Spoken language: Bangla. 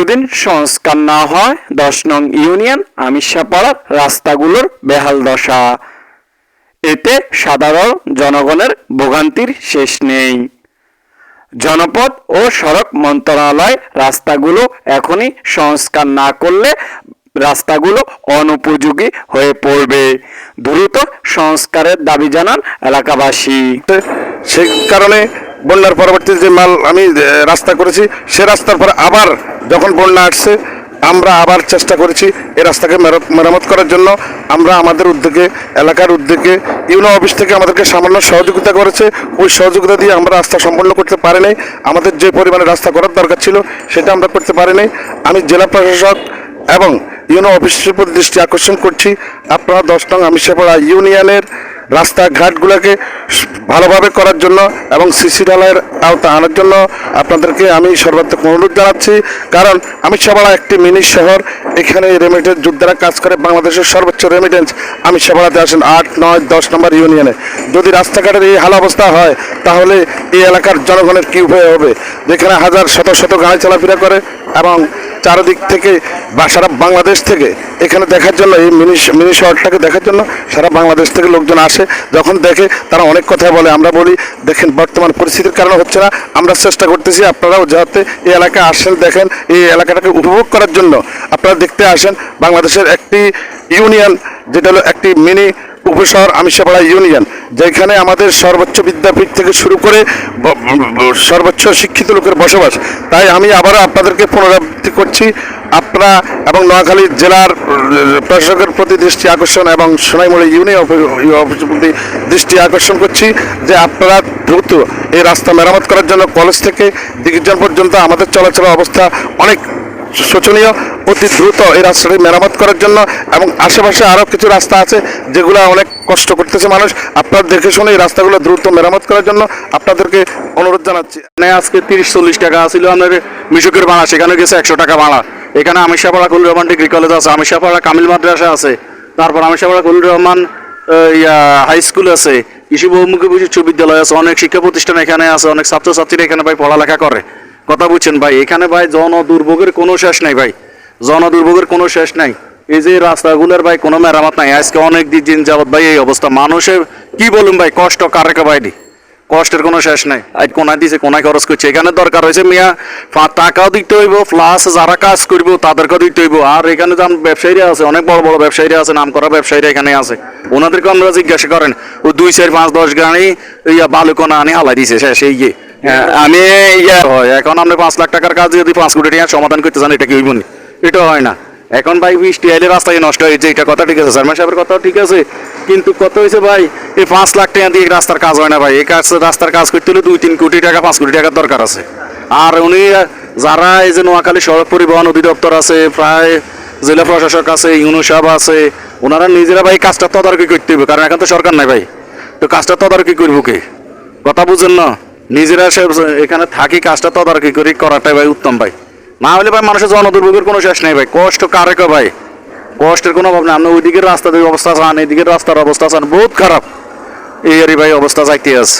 দীর্ঘদিন সংস্কার না হয়, দশ নং ইউনিয়ন আমিষাপাড়ার রাস্তাগুলোর বেহাল দশা। এতে সাধারণ জনগণের ভোগান্তির শেষ নেই। জনপদ ও সড়ক মন্ত্রণালয় রাস্তাগুলো এখনই সংস্কার না করলে রাস্তাগুলো অনুপযোগী হয়ে পড়বে, দ্রুত সংস্কারের দাবি জানান এলাকাবাসী। সে কারণে বন্যার পরবর্তী যে মাল আমি রাস্তা করেছি, সে রাস্তার পর আবার যখন বন্যা আসছে, আমরা আবার চেষ্টা করেছি এই রাস্তাকে মেরা- মেরামত করার জন্য। আমরা আমাদের উদ্যোগে, এলাকার উদ্যোগে, ইউনো অফিস থেকে আমাদেরকে সামান্য সহযোগিতা করেছে। ওই সহযোগিতা দিয়ে আমরা রাস্তা সম্পন্ন করতে পারি নাই। আমাদের যে পরিমাণে রাস্তা করার দরকার ছিল, সেটা আমরা করতে পারি নাই। আমি জেলা প্রশাসক এবং ইউনো অফিসের প্রতি দৃষ্টি আকর্ষণ করছি। আপনারা দশ নং আমিষাপাড়া ইউনিয়নের রাস্তাঘাটগুলোকে ভালোভাবে করার জন্য এবং সিসি ঢালাইয়ের আওতা আনার জন্য আপনাদেরকে আমি সর্বাত্মক অনুরোধ জানাচ্ছি। কারণ আমিষাপাড়া একটি মিনি শহর, এখানে রেমিটেন্স যোদ্ধারা কাজ করে বাংলাদেশের সর্বোচ্চ রেমিটেন্স। আমিষাপাড়াতে আসেন আট, নয়, দশ নম্বর ইউনিয়নে। যদি রাস্তাঘাটের এই হাল অবস্থা হয়, তাহলে এই এলাকার জনগণের কী উপায় হবে? যেখানে হাজার, শত শত গাড়ি চলাফেরা করে এবং চারদিক থেকে বা সারা বাংলাদেশ থেকে এখানে দেখার জন্য, এই মিনি মিনি শহরটাকে দেখার জন্য সারা বাংলাদেশ থেকে লোকজন আসে। যখন দেখে তারা অনেক কথা বলে। আমরা বলি, দেখেন বর্তমান পরিস্থিতির কারণে হচ্ছে না, আমরা চেষ্টা করতেছি আপনারাও যাতে এই এলাকায় আসেন, দেখেন এই এলাকাটাকে উপভোগ করার জন্য। আপনারা দেখতে আসেন, বাংলাদেশের একটি ইউনিয়ন, যেটা হলো একটি মিনি উপশহর আমিষাপাড়া ইউনিয়ন। যেখানে আমাদের সর্বোচ্চ বিদ্যাপীঠ থেকে শুরু করে সর্বোচ্চ শিক্ষিত লোকের বসবাস। তাই আমি আবারও আপনাদেরকে পুনরাবৃত্তি করছি। আপনারা এবং নোয়াখালী জেলার প্রশাসকের প্রতি দৃষ্টি আকর্ষণ এবং সোনাইমুড়ি ইউনিয়ন অফিসের প্রতি দৃষ্টি আকর্ষণ করছি যে আপনারা দ্রুত এই রাস্তা মেরামত করার জন্য কলেজ থেকে দিগ্জন পর্যন্ত আমাদের চলাচলের অবস্থা অনেক শোচনীয়। অতি দ্রুত এই রাস্তাটি মেরামত করার জন্য এবং আশেপাশে আরও কিছু রাস্তা আছে যেগুলো অনেক কষ্ট করতেছে মানুষ। আপনারা দেখে শুনে এই রাস্তাগুলো দ্রুত মেরামত করার জন্য আপনাদেরকে অনুরোধ জানাচ্ছি। এখানে আজকে তিরিশ চল্লিশ টাকা ছিল আমাদের মিশুকের ভাড়া, সেখানে গেছে একশো টাকা ভাড়া। এখানে আমিষাপাড়া কুল রহমান ডিগ্রি কলেজ আছে, আমিষাপাড়া কামিল মাদ্রাসা আছে, তারপর আমিষাপাড়া কুল রহমান ইয়া হাই স্কুল আছে কৃষি বহুমুখী উচ্চ বিদ্যালয় আছে, অনেক শিক্ষা প্রতিষ্ঠান এখানে আছে, অনেক ছাত্রছাত্রীরা এখানে ভাই পড়ালেখা করে। কথা বুঝছেন ভাই, এখানে ভাই জন দুর্ভোগের কোনো শেষ নাই ভাই। জন দুর্ভোগের কোনো শেষ নাই। এই যে রাস্তাগুলোর ভাই কোনো মেরামত নাই। আজকে অনেক দিন যাবত ভাই এই অবস্থা। মানুষের কি বলুন ভাই কষ্ট কারে ভাই দি কষ্টের কোনো শেষ নাই। আজ কোনায় দিছে কোনায় খরচ করছে। এখানে দরকার হয়েছে মিয়া টাকাও দিতে হইব প্লাস যারা কাজ করব তাদেরকেও দিতে হইব। আর এখানে যান ব্যবসায়ীরা আছে অনেক বড় বড় ব্যবসায়ীরা আছে নাম করা ব্যবসায়ীরা এখানে আছে। ওনাদেরকে আমরা জিজ্ঞাসা করেন ও দুই চার পাঁচ দশ গাড়ি ইয়া বালুকোনা আনি হালাই দিছে শেষ এই গিয়ে হ্যাঁ, আমি ইয়া হয় এখন আপনি পাঁচ লাখ টাকার কাজ যদি পাঁচ কোটি টাকা সমাধান করতে চান এটা কি হইব নি? এটা হয় না। এখন ভাই বৃষ্টি আইলে রাস্তায় নষ্ট হয়েছে এটা কথা ঠিক আছে শর্মা সাহেবের কথা ঠিক আছে, কিন্তু কত হয়েছে ভাই, এই পাঁচ লাখ টাকা দিয়ে রাস্তার কাজ হয় না ভাই, এই কাজ রাস্তার কাজ করতে হলে দুই তিন কোটি টাকা, পাঁচ কোটি টাকার দরকার আছে। আর উনি যারা এই যে নোয়াখালী সড়ক পরিবহন অধিদপ্তর আছে, প্রায় জেলা প্রশাসক আছে, ইউনু সাহেব আছে, ওনারা নিজেরা ভাই কাজটা তদারকি করতে হবে, কারণ এখন তো সরকার নাই ভাই। তো কাজটা তদারকি করব কে? কথা বুঝেন না? নিজেরা সে এখানে থাকি কাজটা তদারকি করি, করাটাই ভাই উত্তম ভাই। না হলে ভাই মানুষের জনদুর্ভোগের কোনো শেষ নেই ভাই। কষ্ট কারে কে ভাই? কষ্টের কোনো অভাব নেই। আপনি ওইদিকের রাস্তার অবস্থা চান এইদিকের রাস্তার অবস্থা চান বহুত খারাপ। এই আরে ভাই অবস্থা চাইতে আছে।